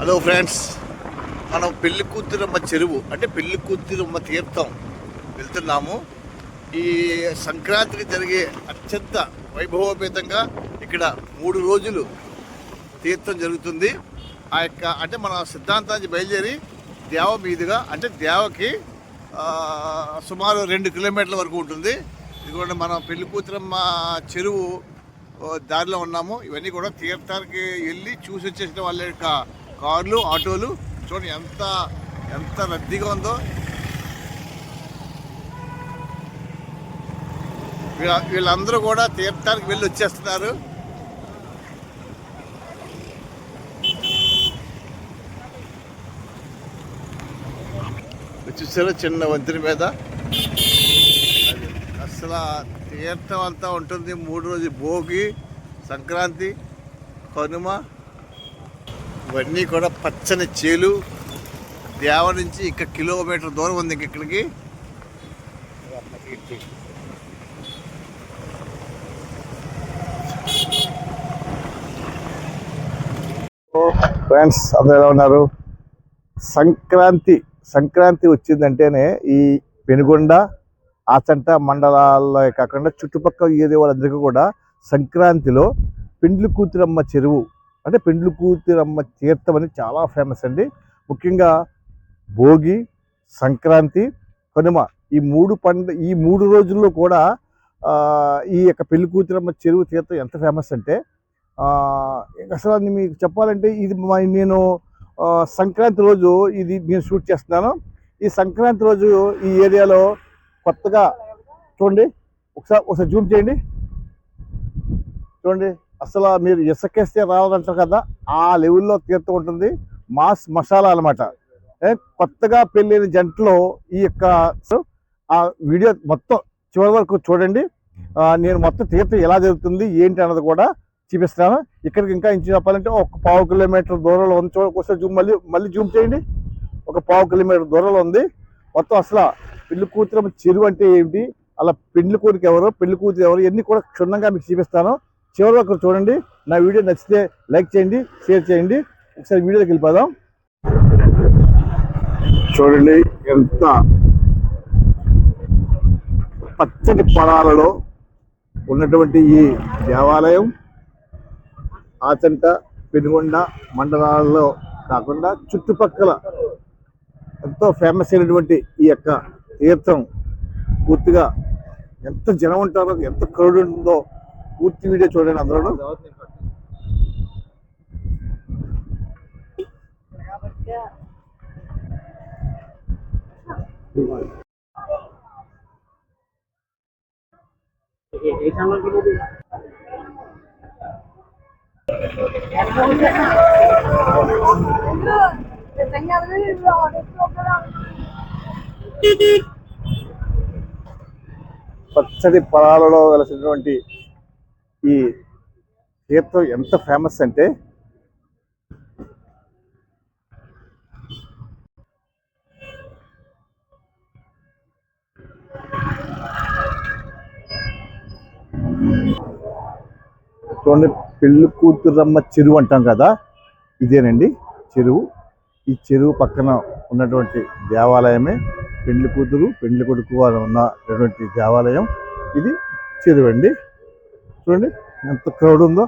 Hello friends మనం పెళ్ళి కూతురమ్మ చెరువు అంటే పెళ్ళి కూతురమ్మ తీర్థం వెళ్తున్నాము. ఈ సంక్రాంతికి జరిగే అత్యంత వైభవోపేతంగా ఇక్కడ మూడు రోజులు తీర్థం జరుగుతుంది. ఆ యొక్క అంటే మన సిద్ధాంతానికి బయలుదేరి దేవ మీదుగా అంటే దేవకి సుమారు రెండు కిలోమీటర్ల వరకు ఉంటుంది. ఇదిగోండి మనం పెళ్ళి కూతురమ్మ చెరువు దారిలో ఉన్నాము. ఇవన్నీ కూడా తీర్థానికి వెళ్ళి చూసి వచ్చేసిన వాళ్ళ యొక్క కార్లు ఆటోలు చూడండి ఎంత ఎంత రద్దీగా ఉందో. వీళ్ళ వీళ్ళందరూ కూడా తీర్థానికి వెళ్ళి వచ్చేస్తున్నారు. చూసారా చిన్న వంతెన మీద? అసలు తీర్థం అంతా ఉంటుంది. మూడు రోజులు భోగి సంక్రాంతి కనుమ ఇవన్నీ కూడా పచ్చని చేలు. దేవ నుంచి ఇక కిలోమీటర్ దూరం ఉంది ఇక్కడికి. ఫ్రెండ్స్ అందరూ ఎలా ఉన్నారు? సంక్రాంతి సంక్రాంతి వచ్చిందంటేనే ఈ పెనుగొండ ఆచంట మండలాల్లో కాకుండా చుట్టుపక్కల ఏరియా వాళ్ళందరికీ కూడా సంక్రాంతిలో పెండ్లి కూతురమ్మ చెరువు అంటే పెండ్లు కూతురమ్మ తీర్థం అని చాలా ఫేమస్ అండి. ముఖ్యంగా భోగి సంక్రాంతి కనుమ ఈ మూడు పండు ఈ మూడు రోజుల్లో కూడా ఈ యొక్క పెళ్ళి కూతురమ్మ చెరువు తీర్థం ఎంత ఫేమస్ అంటే అసలు అది మీకు చెప్పాలంటే ఇది మా- నేను సంక్రాంతి రోజు ఇది నేను షూట్ చేస్తున్నాను. ఈ సంక్రాంతి రోజు ఈ ఏరియాలో కొత్తగా చూడండి ఒకసారి ఒకసారి జూమ్ చేయండి. చూడండి. అసలు మీరు ఇసుకేస్తే రావాలంటారు కదా ఆ లెవెల్లో తీర్థం ఉంటుంది మాస్ మసాలా అన్నమాట. ఏ, కొత్తగా పెళ్ళైన జంటలో ఈ యొక్క ఆ వీడియో మొత్తం చివరి వరకు చూడండి. నేను మొత్తం తీర్థం ఎలా జరుగుతుంది ఏంటి అన్నది కూడా చూపిస్తాను. ఇక్కడికి ఇంకా ఇంచు చెప్పాలంటే ఒక పావు కిలోమీటర్ దూరంలో ఉంది. చూడ జూమ్ మళ్ళీ మళ్ళీ జూమ్ చేయండి. ఒక పావు కిలోమీటర్ దూరంలో ఉంది. మొత్తం అసలు పెళ్ళి కూతురు చెరువు అంటే ఏంటి? అలా పెళ్ళి కూతురికి ఎవరు పెళ్ళి కూతురు ఎవరు ఇవన్నీ కూడా క్షుణ్ణంగా మీకు చూపిస్తాను. చివరి వరకు చూడండి. నా వీడియో నచ్చితే లైక్ చేయండి షేర్ చేయండి. ఒకసారి వీడియోకి వెళ్ళిపోదాం. చూడండి ఎంత పచ్చని పొలాలలో ఉన్నటువంటి ఈ దేవాలయం ఆచంట పెనుగొండ మండలాల్లో కాకుండా చుట్టుపక్కల ఎంతో ఫేమస్ అయినటువంటి ఈ యొక్క తీర్థం పూర్తిగా ఎంత జనం ఉంటారో ఎంత క్రౌడ్ ఉంటుందో పూర్తి వీడియో చూడండి అందరూ. పచ్చడి పొలాలలో వెలసినటువంటి ఈ తీర్థం ఎంత ఫేమస్ అంటే చూడండి పెళ్ళి కూతురమ్మ చెరువు అంటాం కదా ఇదేనండి చెరువు. ఈ చెరువు పక్కన ఉన్నటువంటి దేవాలయమే. పెళ్ళి కూతురు పెళ్ళి కొడుకు వారు ఉన్నటువంటి దేవాలయం. ఇది చెరువు అండి చూడండి ఎంత క్రౌడ్ ఉందో.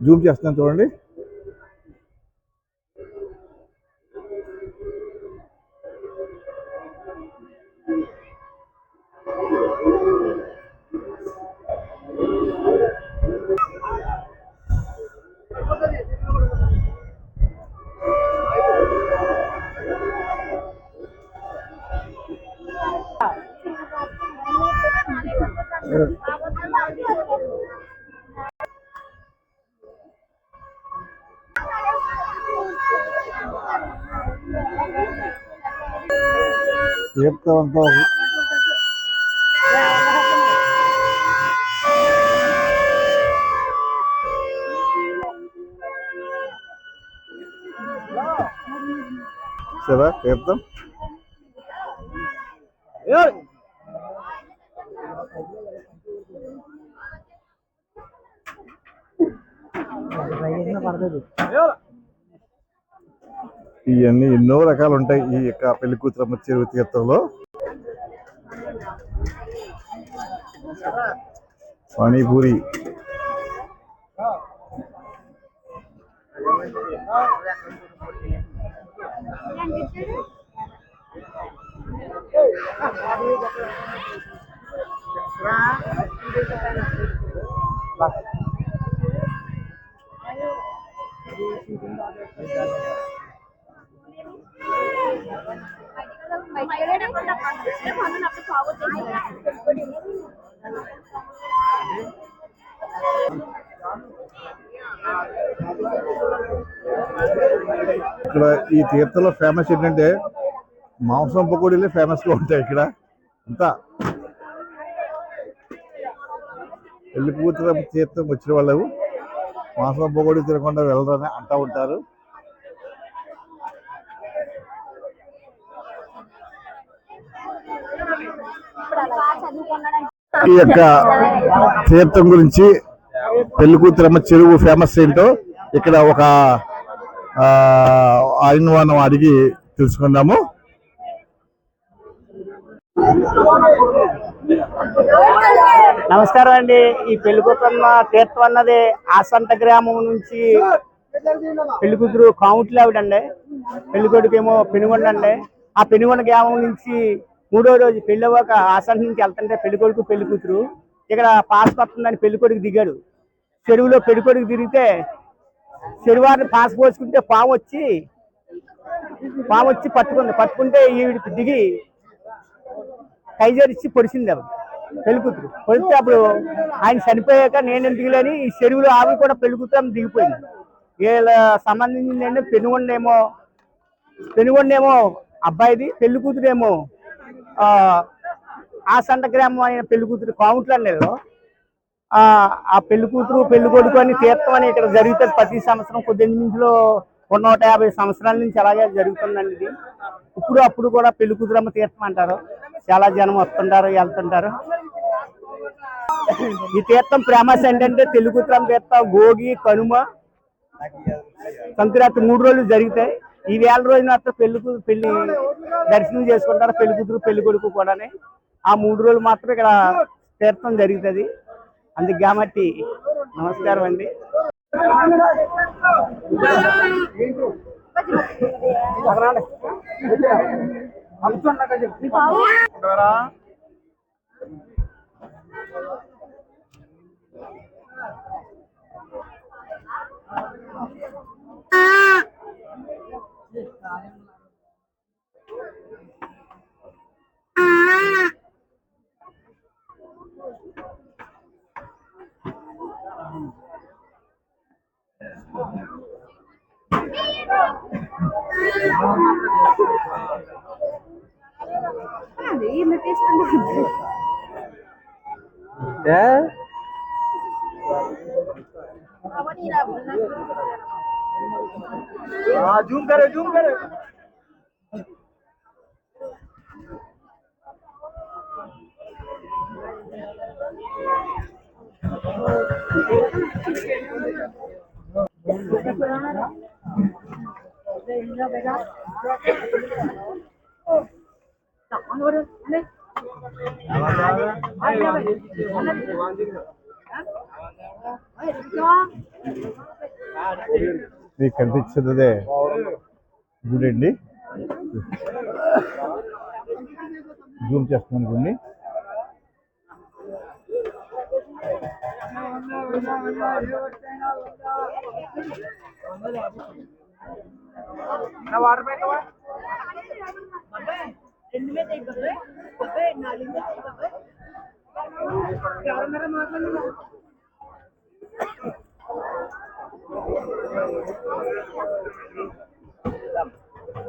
జూమ్ చేస్తున్నాను చూడండి. సరే తీర్థం ఇవన్నీ ఎన్నో రకాలు ఉంటాయి ఈ యొక్క పెళ్ళి కూతురమ్మ చెరువు తీర్థంలో Pani puri. Thank you. ఇక్కడ ఈ తీర్థంలో ఫేమస్ ఏంటంటే మాంసం పకోడీలే ఫేమస్గా ఉంటాయి ఇక్కడ. అంతా. వెళ్ళి కూతురు తీర్థం వచ్చిన వాళ్ళు మాంసం పకోడీ తినకుండా వెళ్ళరని అంటా ఉంటారు. ఈ యొక్క తీర్థం గురించి పెళ్ళి కూతురమ్మ చెరువు ఫేమస్ ఏంటో ఇక్కడ ఒక ఆ, ఆయన అడిగి తెలుసుకుందాము. నమస్కారం అండి. ఈ పెళ్ళికూతురన్న తీర్థం అన్నది ఆసంత గ్రామం నుంచి పెళ్ళి కూతురు కాముట్లు ఆవిడండి. పెళ్ళి కొడుకేమో పెనుగొండ అండి ఆ పెనుగొండ గ్రామం నుంచి మూడో రోజు పెళ్ళి హాస్టల్ నుంచి వెళ్తుంటే పెళ్ళి కొడుకు పెళ్ళి కూతురు. ఇక్కడ పాస్ పడుతుందని పెళ్ళి కొడుకు దిగాడు. చెరువులో పెళ్ళి కొడుకు తిరిగితే చెరువారిని పాస్ పోసుకుంటే పాము వచ్చి పాము వచ్చి పట్టుకుంది. పట్టుకుంటే ఈవిడికి దిగి కైజరిచ్చి పొడిచింది ఆవిడ పెళ్ళి కూతురు. పొడితే అప్పుడు ఆయన చనిపోయాక నేను ఎందుకు లేని ఈ చెరువులో ఆవి కూడా పెళ్ళి కూతురు దిగిపోయింది. వీళ్ళ సంబంధించింది పెనుగొండేమో పెనుగొండేమో అబ్బాయిది పెళ్ళి కూతురేమో ఆసంట గ్రామం అయిన పెళ్ళి కూతురు కావుంట్లన్నీళ్ళు ఆ ఆ పెళ్ళి కూతురు పెళ్ళి కొడుకు అని తీర్థం అని ఇక్కడ జరుగుతుంది ప్రతి సంవత్సరం. కొద్దింటి నుంచిలో ఒక నూట యాభై సంవత్సరాల నుంచి అలాగే జరుగుతుందండి ఇది. ఇప్పుడు అప్పుడు కూడా పెళ్ళి కూతురమ్మ తీర్థం అంటారు. చాలా జనం వస్తుంటారు వెళ్తుంటారు. ఈ తీర్థం ఫేమస్ ఏంటంటే పెళ్ళి తీర్థం గోగి కనుమ సంక్రాంతి మూడు రోజులు జరుగుతాయి. ఈ వేల రోజున మాత్రం పెళ్ళి పెళ్ళి దర్శనం చేసుకుంటారు? పెళ్ళి కూతురు పెళ్ళి కొడుకు కూడానే. ఆ మూడు రోజులు మాత్రం ఇక్కడ తీర్థం జరుగుతుంది. అందుకు కాబట్టి నమస్కారం అండి. ఏ जूम करे जूम करे మీకు కనిపించినదే గుడండి జూమ్ చేస్తున్నాను గుడిని వాటర్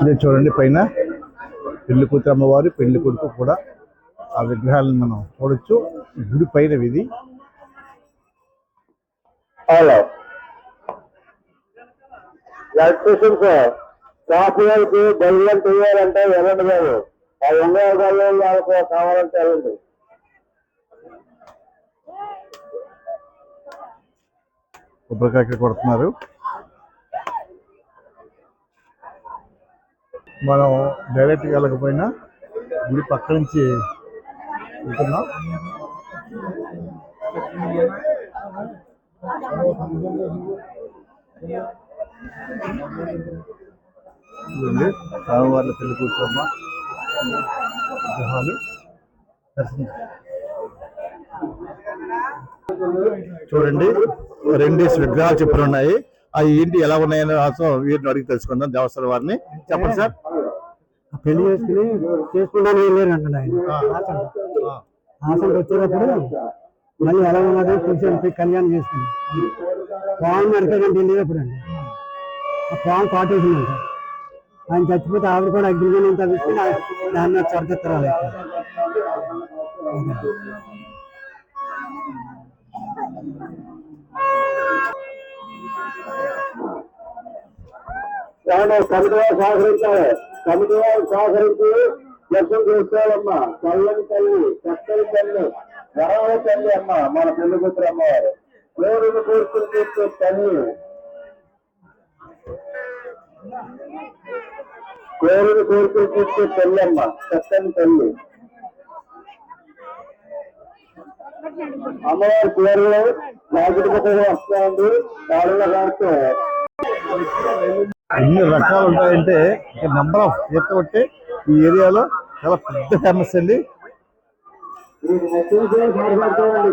ఇది చూడండి పైన. పెళ్ళి కూతురు అమ్మవారు పెళ్ళి కొడుకు కూడా ఆ విగ్రహాలను మనం చూడొచ్చు. గుడి పైన ఇది. హలో. బయలు చేయాలంటే వెళ్ళండి బాబు? ఆ ఉంగరాల వాళ్ళకు కావాలంటే వెళ్ళండి కొబ్బరికాయ కొడుతున్నారు. మనం డైరెక్ట్గా వెళ్ళకపోయినా గుడి పక్క నుంచి వెళ్తున్నాం. స్వామివార్ల పెళ్ళి కూర్చోమ్మ విగ్రహాలు. దర్శనం చూడండి రెండేసి విగ్రహాలు చెప్పులు ఉన్నాయి. అవి ఏంటి ఎలా ఉన్నాయని రాసం వీటిని అడిగి తెలుసుకుందాం దేవస్థానం వారిని. చెప్పండి సార్. పెళ్ళి చేసుకుని చేసుకుంటాను వెళ్ళారు అంటున్నా ఆయన. ఆ, ఆ, హాసనకి వచ్చేటప్పుడు మళ్ళీ ఎలా ఉన్నది చూసి కళ్యాణం చేసుకుని పాము నరకగంట వెళ్ళేటప్పుడు అండి ఆ పాము కాటేసిందంట ఆయన చచ్చిపోతే ఆవిడ కూడా అగ్నిగుణం తగ్గిస్తే దాన్ని ఏమంటే కమిటీ వారు సహకరించాలి. కమిటీ వారు సహకరించి దర్శనం చేసుకోవాలమ్మా. చల్లని తల్లి చక్కని తల్లి వరవ తల్లి అమ్మ మన పెళ్ళి కూతురు అమ్మవారు. కోరిని కోరుకుని చేస్తే తల్లి. కోరిని కోరుకుని చేస్తే తల్లి అమ్మ. చక్కని తల్లి. అమ్మవారి పేరులో నాగుడి వస్తా ఉంది. ఎన్ని రకాలు ఉంటాయంటే నెంబర్ ఆఫ్ ఈత కొట్టి ఈ ఏరియాలో చాలా పెద్ద ఫేమస్ అండి. అమ్మవారి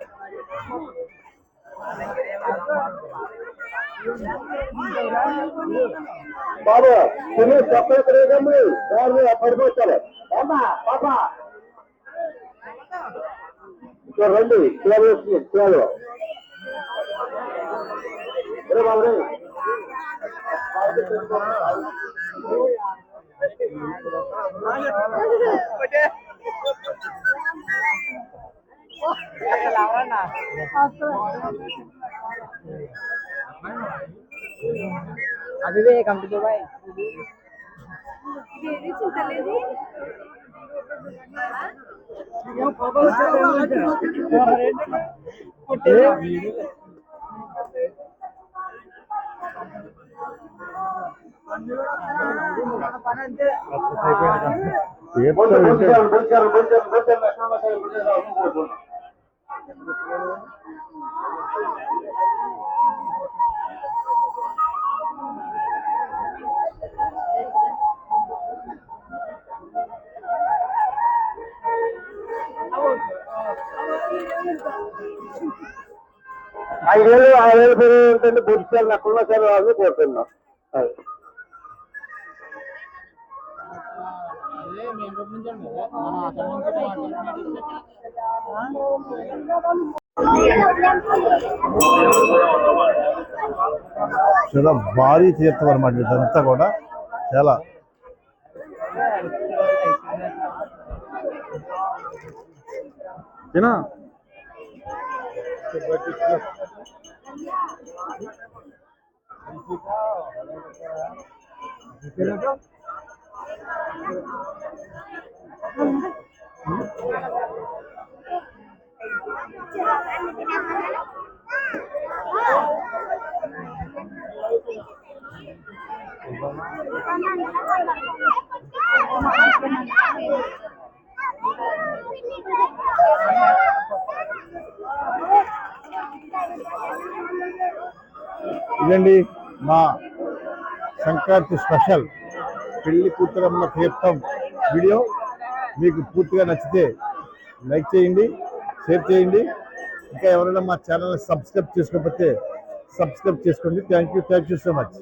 बाबा तुम्हें सफर करेगा मैं और मैं अफर चले बाबा पापा तो रंडी चलो चलो अरे बाबा रे बटे కొంచెం కొంచెం కొంచెం కొంచెం కొంచెం ఐదేళ్ళు ఐదేళ్ళు పెరిగి బుద్ధి సార్ నాకు సార్ వాళ్ళు కోరుతున్నాం. చాలా భారీ తీర్థం అనమాట ఇదంతా కూడా. చాలా. తినా. ఇదండి మా సంక్రాంతి స్పెషల్ పెళ్ళి కూతురమ్మ తీర్థం వీడియో. మీకు పూర్తిగా నచ్చితే లైక్ చేయండి షేర్ చేయండి. ఇంకా ఎవరైనా మా ఛానల్ని సబ్స్క్రైబ్ చేసుకోకపోతే సబ్స్క్రైబ్ చేసుకోండి. Thank you thank you so much